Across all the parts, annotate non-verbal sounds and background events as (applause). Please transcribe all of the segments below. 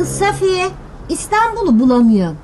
Kız Safiye İstanbul'u bulamıyorum.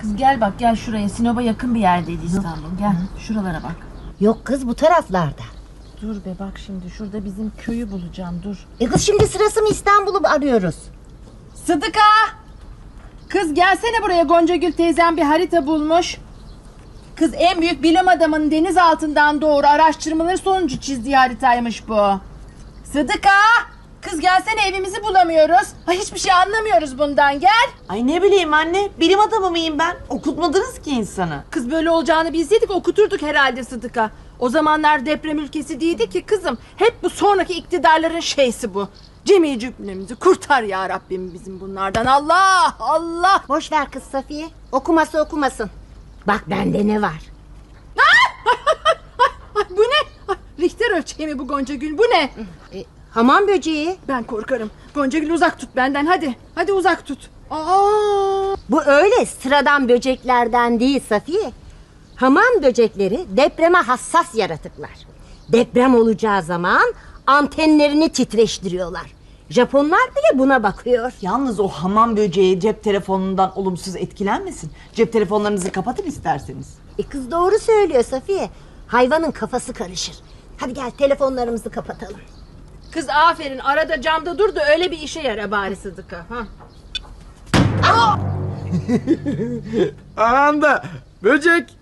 Kız gel bak gel şuraya. Sinop'a yakın bir yerdeydi İstanbul. Gel şuralara bak. Yok kız bu taraflarda. Dur be bak şimdi şurada bizim köyü bulacağım dur. E kız şimdi sırası mı İstanbul'u arıyoruz? Sıdıka! Kız gelsene buraya Goncagül teyzem bir harita bulmuş. Kız en büyük bilim adamının deniz altından doğru araştırmaları sonucu çizdiği haritaymış bu. Sıdıka! Kız gelsene evimizi bulamıyoruz. Ay hiçbir şey anlamıyoruz bundan gel. Ay ne bileyim anne bilim adamı mıyım ben? Okutmadınız ki insanı. Kız böyle olacağını bilseydik okuturduk herhalde Sıdıka. O zamanlar deprem ülkesi değildi ki kızım. Hep bu sonraki iktidarların şeysi bu. Cemi cümlemizi kurtar ya Rabbim bizim bunlardan. Allah Allah. Boş ver kız Safiye. Okuması okumasın. Bak bende ne var? (laughs) Ay bu ne? Ay, Richter ölçeği mi bu Gonca Gül? Bu ne? E, hamam böceği. Ben korkarım. Gonca Gül uzak tut benden hadi. Hadi uzak tut. Aa! Bu öyle sıradan böceklerden değil Safiye. Hamam böcekleri depreme hassas yaratıklar. Deprem olacağı zaman antenlerini titreştiriyorlar. Japonlar bile buna bakıyor. Yalnız o hamam böceği cep telefonundan olumsuz etkilenmesin. Cep telefonlarınızı kapatın isterseniz. E kız doğru söylüyor Safiye. Hayvanın kafası karışır. Hadi gel telefonlarımızı kapatalım. Kız aferin arada camda dur da öyle bir işe yara bari Sıdıka. Ha? (laughs) Anda böcek.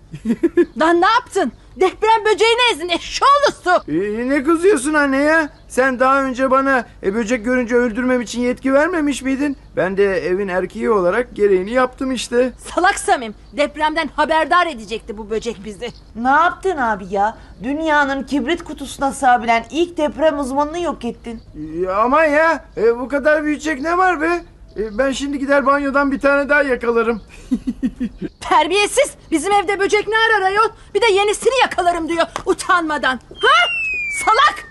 Lan ne yaptın? Deprem böceğini ezdin eşşoğlusu. Ee, ne kızıyorsun anne ya? Sen daha önce bana e, böcek görünce öldürmem için yetki vermemiş miydin? Ben de evin erkeği olarak gereğini yaptım işte. Salak Samim depremden haberdar edecekti bu böcek bizi. Ne yaptın abi ya? Dünyanın kibrit kutusuna sığabilen ilk deprem uzmanını yok ettin. Ee, aman ya e, bu kadar büyüyecek ne var be? E, ben şimdi gider banyodan bir tane daha yakalarım. (laughs) Terbiyesiz bizim evde böcek ne arar ayol? Bir de yenisini yakalarım diyor utanmadan. Ha? Salak!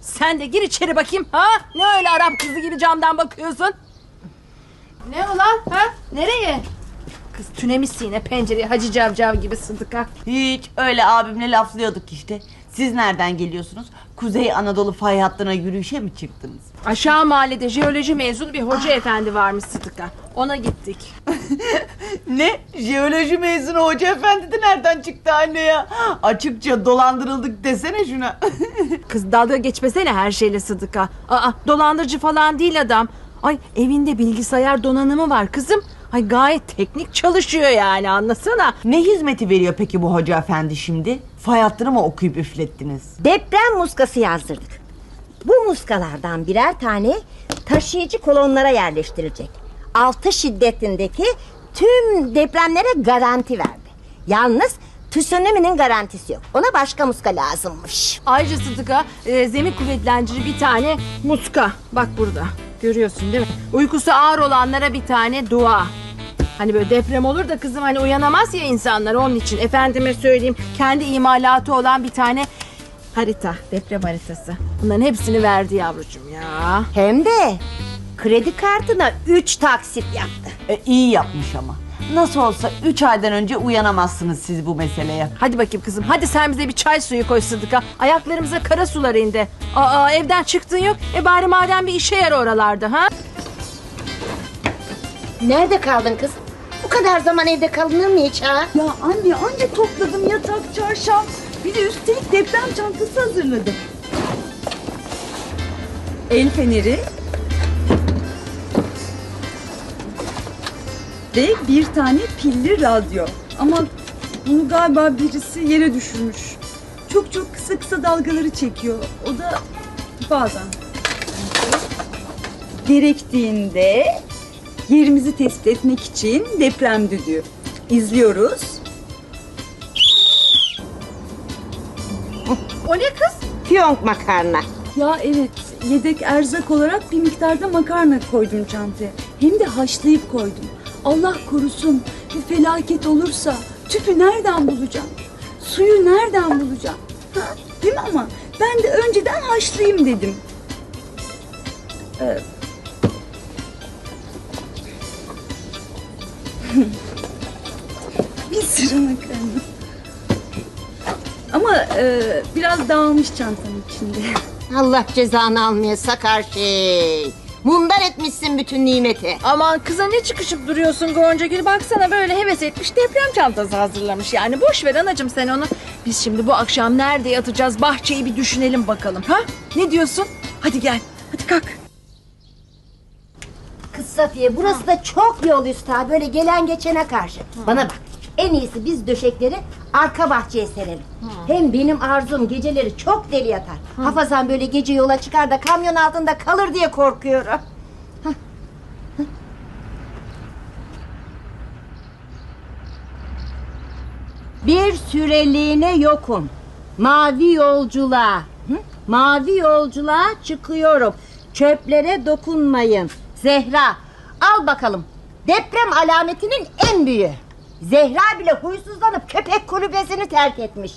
Sen de gir içeri bakayım ha? Ne öyle Arap kızı gibi camdan bakıyorsun? Ne ulan ha? Nereye? Kız tünemişsin yine pencereye Hacı Cavcav gibi Sıdıka. Hiç öyle abimle laflıyorduk işte. Siz nereden geliyorsunuz? Kuzey Anadolu fay hattına yürüyüşe mi çıktınız? Aşağı mahallede jeoloji mezunu bir hoca efendi varmış Sıdıka. Ona gittik. (laughs) Ne? Jeoloji mezunu hoca efendi de nereden çıktı anne ya? Açıkça dolandırıldık desene şuna. (laughs) Kız dalga geçmesene her şeyle Sıdıka. Aa dolandırıcı falan değil adam. Ay evinde bilgisayar donanımı var kızım. Ay gayet teknik çalışıyor yani anlasana. ne hizmeti veriyor peki bu hoca efendi şimdi? Fay hattını mı okuyup üflettiniz? Deprem muskası yazdırdık. Bu muskalardan birer tane taşıyıcı kolonlara yerleştirilecek. Altı şiddetindeki tüm depremlere garanti verdi. Yalnız tsunami'nin garantisi yok. Ona başka muska lazımmış. Ayrıca Sıdıka e, zemin kuvvetlendirici bir tane muska. Bak burada. Görüyorsun değil mi? Uykusu ağır olanlara bir tane dua. Hani böyle deprem olur da kızım hani uyanamaz ya insanlar onun için. Efendime söyleyeyim kendi imalatı olan bir tane harita. Deprem haritası. Bunların hepsini verdi yavrucuğum ya. Hem de kredi kartına üç taksit yaptı. E, iyi yapmış ama. Nasıl olsa 3 aydan önce uyanamazsınız siz bu meseleye. Hadi bakayım kızım. Hadi sen bize bir çay suyu koy Sıdıka. Ayaklarımıza kara sular indi. Aa evden çıktın yok. E bari madem bir işe yar oralarda ha? Nerede kaldın kız? Bu kadar zaman evde kalınır mı hiç ha? Ya anne anca topladım yatak, çarşaf. Bir de üstelik deprem çantası hazırladım. El feneri. Ve bir tane pilli radyo. Ama bunu galiba birisi yere düşürmüş. Çok çok kısa kısa dalgaları çekiyor. O da bazen. Gerektiğinde yerimizi tespit etmek için deprem düdüğü. İzliyoruz. O ne kız? Fiyonk makarna. Ya evet, yedek erzak olarak bir miktarda makarna koydum çantaya. Hem de haşlayıp koydum. Allah korusun bir felaket olursa tüpü nereden bulacağım? Suyu nereden bulacağım? Ha, değil mi ama? Ben de önceden haşlayayım dedim. (laughs) Bir sürü makarna. Ama e, biraz dağılmış çantanın içinde. Allah cezanı almaya sakar şey. Mundar etmişsin bütün nimeti. Aman kıza ne çıkışıp duruyorsun Goncagül? Baksana böyle heves etmiş deprem çantası hazırlamış. Yani boş ver anacığım sen onu. Biz şimdi bu akşam nerede yatacağız? Bahçeyi bir düşünelim bakalım. Ha? Ne diyorsun? Hadi gel. Hadi kalk. Kız Safiye burası da çok yol üstü ha böyle gelen geçene karşı. Bana bak en iyisi biz döşekleri arka bahçeye serelim. Hem benim arzum geceleri çok deli yatar. Hafazan böyle gece yola çıkar da kamyon altında kalır diye korkuyorum. Bir süreliğine yokum. Mavi yolculuğa. Hı? Mavi yolculuğa çıkıyorum. Çöplere dokunmayın. Zehra al bakalım. Deprem alametinin en büyüğü. Zehra bile huysuzlanıp köpek kulübesini terk etmiş.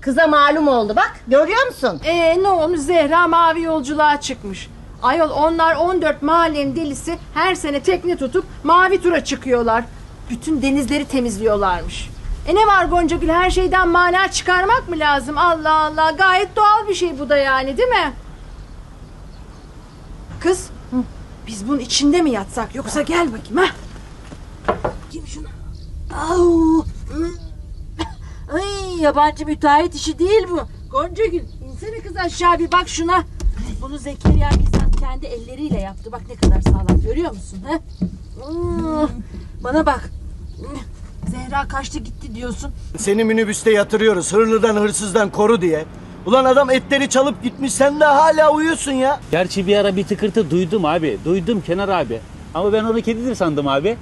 Kıza malum oldu bak görüyor musun? Ee ne olmuş Zehra mavi yolculuğa çıkmış. Ayol onlar 14 mahallenin delisi her sene tekne tutup mavi tura çıkıyorlar. Bütün denizleri temizliyorlarmış. E ne var Goncagül her şeyden mana çıkarmak mı lazım? Allah Allah gayet doğal bir şey bu da yani değil mi? Kız biz bunun içinde mi yatsak yoksa gel bakayım ha? Au! Ay yabancı müteahhit işi değil bu. Goncagül insene kız aşağı bir bak şuna. Bunu Zekeriya bizzat kendi elleriyle yaptı. Bak ne kadar sağlam görüyor musun? He? Bana bak. Zehra kaçtı gitti diyorsun. Seni minibüste yatırıyoruz hırlıdan hırsızdan koru diye. Ulan adam etleri çalıp gitmiş sen de hala uyuyorsun ya. Gerçi bir ara bir tıkırtı duydum abi. Duydum Kenar abi. Ama ben onu kedidir sandım abi.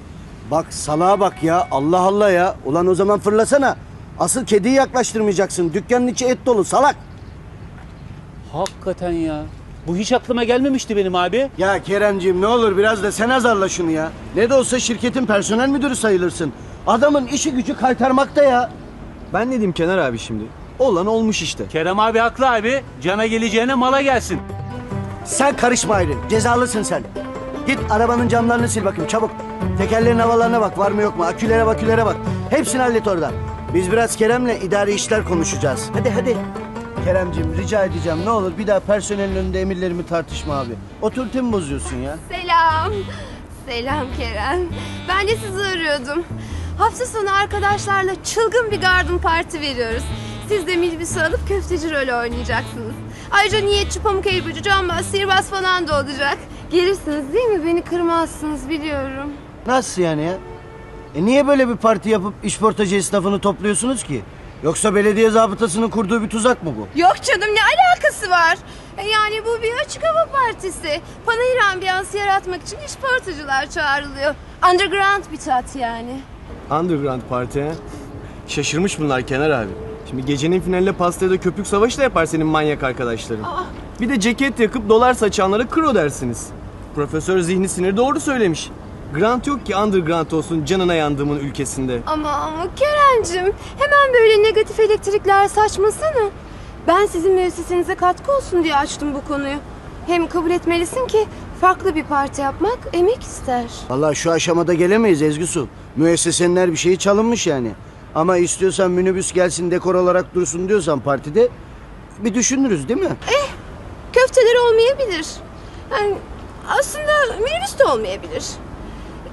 Bak salağa bak ya Allah Allah ya. Ulan o zaman fırlasana. Asıl kediyi yaklaştırmayacaksın. Dükkanın içi et dolu salak. Hakikaten ya. Bu hiç aklıma gelmemişti benim abi. Ya Keremciğim ne olur biraz da sen azarla şunu ya. Ne de olsa şirketin personel müdürü sayılırsın. Adamın işi gücü kaytarmakta ya. Ben ne diyeyim Kenar abi şimdi? Olan olmuş işte. Kerem abi haklı abi. Cana geleceğine mala gelsin. Sen karışma ayrı. Cezalısın sen. Git arabanın camlarını sil bakayım çabuk. Tekerlerin havalarına bak var mı yok mu? Akülere bakülere bak. Hepsini hallet oradan. Biz biraz Kerem'le idari işler konuşacağız. Hadi hadi. Keremciğim rica edeceğim ne olur bir daha personelin önünde emirlerimi tartışma abi. Otoritemi bozuyorsun ya. Selam. Selam Kerem. Ben de sizi arıyordum. Hafta sonu arkadaşlarla çılgın bir garden parti veriyoruz. Siz de minibüsü alıp köfteci rolü oynayacaksınız. Ayrıca niyetçi pamuk elbacı, cambaz, sihirbaz falan da olacak. Gelirsiniz değil mi? Beni kırmazsınız biliyorum. Nasıl yani ya? E niye böyle bir parti yapıp işportacı esnafını topluyorsunuz ki? Yoksa belediye zabıtasının kurduğu bir tuzak mı bu? Yok canım ne alakası var? E Yani bu bir açık hava partisi. Panayır ambiyansı yaratmak için işportacılar çağrılıyor. Underground bir tat yani. Underground Party he? Şaşırmış bunlar Kenar abi. Şimdi gecenin finaline pastaya da köpük savaşı da yapar senin manyak arkadaşların. Bir de ceket yakıp dolar saçanlara kro dersiniz. Profesör Zihni Sinir doğru söylemiş. Grant yok ki underground olsun canına yandığımın ülkesinde. Ama ama Kerem'cim hemen böyle negatif elektrikler saçmasana. Ben sizin müessesenize katkı olsun diye açtım bu konuyu. Hem kabul etmelisin ki farklı bir parti yapmak emek ister. Vallahi şu aşamada gelemeyiz Ezgi Su. Müessesenin her bir şeyi çalınmış yani. Ama istiyorsan minibüs gelsin dekor olarak dursun diyorsan partide bir düşünürüz değil mi? Köfteler olmayabilir. Yani aslında minibüs de olmayabilir.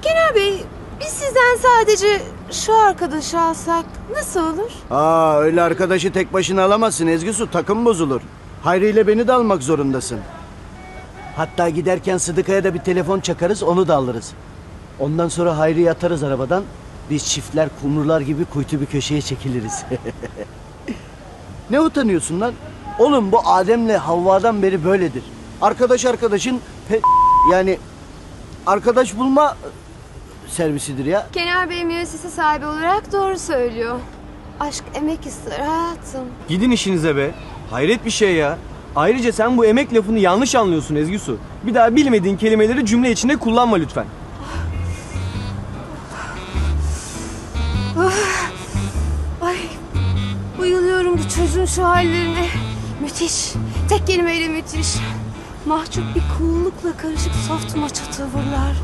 Kenar Bey biz sizden sadece şu arkadaşı alsak nasıl olur? Aa öyle arkadaşı tek başına alamazsın Ezgi Su takım bozulur. Hayri ile beni de almak zorundasın. Hatta giderken Sıdıka'ya da bir telefon çakarız onu da alırız. Ondan sonra Hayri'yi atarız arabadan. Biz çiftler kumrular gibi kuytu bir köşeye çekiliriz. (laughs) ne utanıyorsun lan? Oğlum bu Adem'le Havva'dan beri böyledir. Arkadaş arkadaşın pe- yani arkadaş bulma servisidir ya. Kenar Bey müessese sahibi olarak doğru söylüyor. Aşk emek ister hayatım. Gidin işinize be. Hayret bir şey ya. Ayrıca sen bu emek lafını yanlış anlıyorsun Ezgi Su. Bir daha bilmediğin kelimeleri cümle içinde kullanma lütfen. Ay bayılıyorum bu çocuğun şu hallerine. Müthiş. Tek kelimeyle müthiş. Mahcup bir cool'lukla karışık soft maça tavırlar.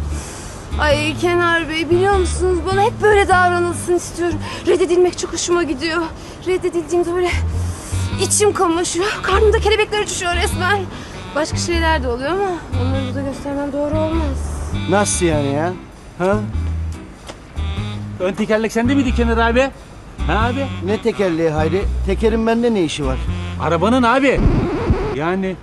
Ay Kenar Bey biliyor musunuz bana hep böyle davranılsın istiyorum. Reddedilmek çok hoşuma gidiyor. Reddedildiğimde böyle İçim kamaşıyor. Karnımda kelebekler uçuşuyor resmen. Başka şeyler de oluyor ama onları burada göstermem doğru olmaz. Nasıl yani ya? Ha? Ön tekerlek sende miydi Kenar abi? Ha abi? Ne tekerleği Hayri? Tekerin bende ne işi var? Arabanın abi. Yani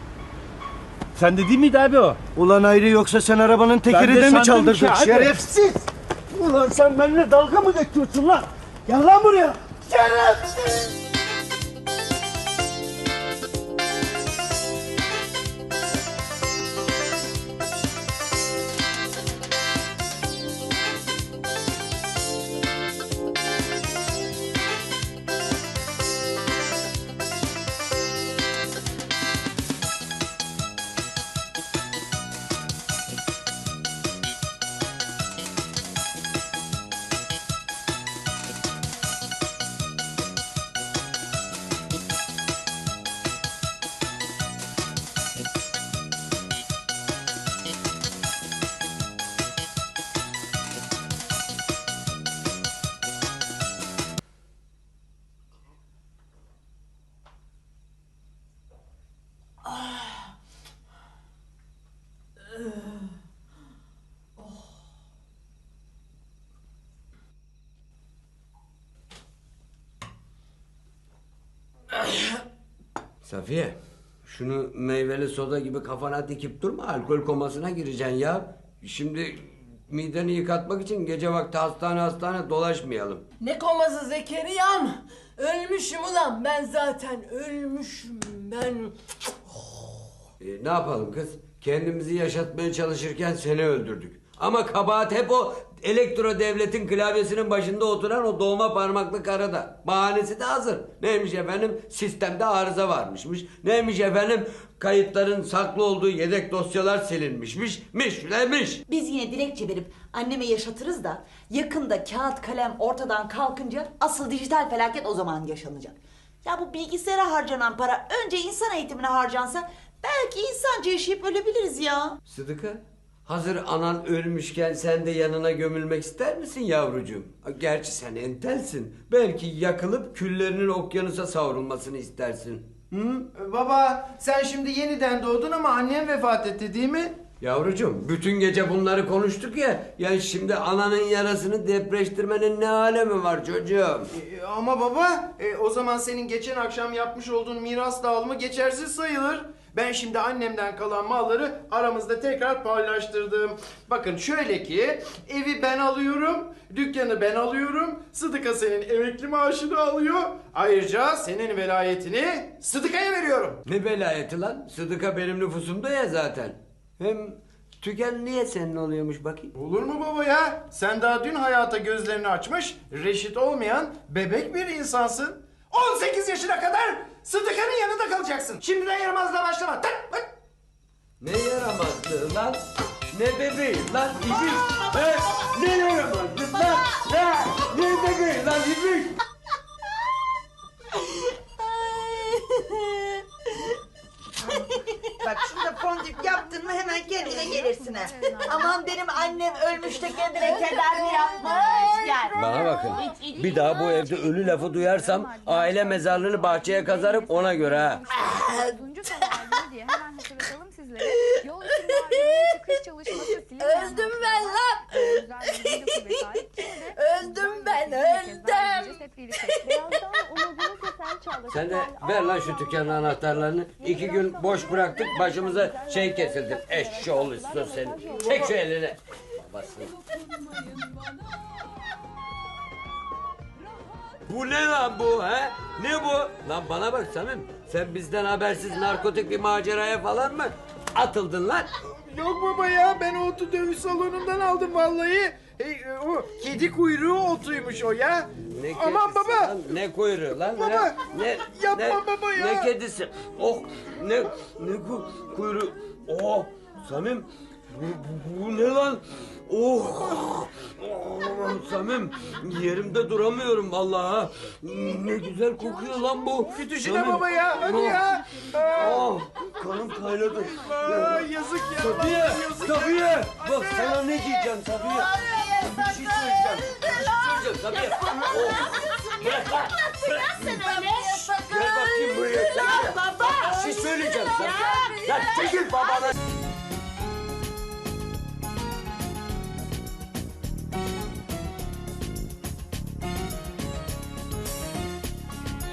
sende değil miydi abi o? Ulan Hayri yoksa sen arabanın Ben de tekeri de mi çaldırdın? ki. Şerefsiz! Ulan sen benimle dalga mı geçiyorsun lan? Gel lan buraya! Şerefsiz! Safiye, şunu meyveli soda gibi kafana dikip durma, alkol komasına gireceksin ya. Şimdi mideni yıkatmak için gece vakti hastane hastane dolaşmayalım. Ne koması Zekeriya'm? Ölmüşüm ulan ben zaten ölmüşüm ben. E, ne yapalım kız? Kendimizi yaşatmaya çalışırken seni öldürdük. Ama kabahat hep o elektro devletin klavyesinin başında oturan o doğma parmaklı karada. Bahanesi de hazır. Neymiş efendim? Sistemde arıza varmışmış. Neymiş efendim? Kayıtların saklı olduğu yedek dosyalar silinmişmiş. Mişlemiş. Biz yine dilekçe verip anneme yaşatırız da yakında kağıt kalem ortadan kalkınca asıl dijital felaket o zaman yaşanacak. Ya bu bilgisayara harcanan para önce insan eğitimine harcansa belki insanca yaşayıp ölebiliriz ya. Sıdıka, hazır anan ölmüşken sen de yanına gömülmek ister misin yavrucuğum? Gerçi sen entelsin. Belki yakılıp küllerinin okyanusa savrulmasını istersin. Hı? Baba sen şimdi yeniden doğdun ama annem vefat etti değil mi? Yavrucuğum, bütün gece bunları konuştuk ya. Ya şimdi ananın yarasını depreştirmenin ne alemi var çocuğum? E, ama baba e, o zaman senin geçen akşam yapmış olduğun miras dağılımı geçersiz sayılır. Ben şimdi annemden kalan malları aramızda tekrar paylaştırdım. Bakın şöyle ki evi ben alıyorum, dükkanı ben alıyorum, Sıdıka senin emekli maaşını alıyor. Ayrıca senin velayetini Sıdıka'ya veriyorum. Ne velayeti lan? Sıdıka benim nüfusumda ya zaten. Hem tüken niye senin oluyormuş bakayım? Olur mu baba ya? Sen daha dün hayata gözlerini açmış, reşit olmayan bebek bir insansın. 18 yaşına kadar Sıdıka'nın yanında kalacaksın. Şimdiden yaramazlığa başlama. Tak, bak. Ne yaramazlığı lan? Ne bebeği lan ibiş? He? Ne yaramazlığı lan? Ne? Ne bebeği lan ibiş? Bak şurada fondip yaptın mı hemen kendine gelirsin ha. Aman benim annem ölmüş de kendine tedavi yapmış. Gel. Bana bakın. Bir daha bu evde ölü lafı duyarsam aile mezarlığını bahçeye kazarım ona göre ha. Dördüncü kanaldı diye hemen hatırlatalım sizlere. Yol için çıkış çalışması Öldüm ben lan. Sen de ver lan şu dükkanın anahtarlarını. İki gün boş bıraktık başımıza şey kesildi. Eşşoğlu istiyor seni. Çek şu elini. Babasını. Bu ne lan bu he? Ne bu? Lan bana bak Samim. Sen bizden habersiz narkotik bir maceraya falan mı atıldın lan? Yok baba ya ben o otu dövüş salonundan aldım vallahi. E, o kedi kuyruğu otuymuş o ya. Ne Aman kedisi baba. lan? Ne kuyruğu lan? Baba, Ne, ne, yapma ne- baba ya. Ne kedisi? Oh ne ne ku, kuyruğu? Oh Samim bu, bu, bu ne lan? Oh, oh Samim yerimde duramıyorum vallahi. ha. Ne güzel kokuyor lan bu. Kütüşüne Samim, baba ya hadi oh, ya. Aa, Oh, kanım kaynadı. aa, yazık ya. Safiye. Safiye. Bak sana ne diyeceğim Safiye. Bir şey söyleyeceğim. Bir şey söyleyeceğim Safiye. Oh. Bırak lan. Bırak. Gel bakayım buraya. Ya baba. Bir şey söyleyeceğim sana. Ya çekil babana.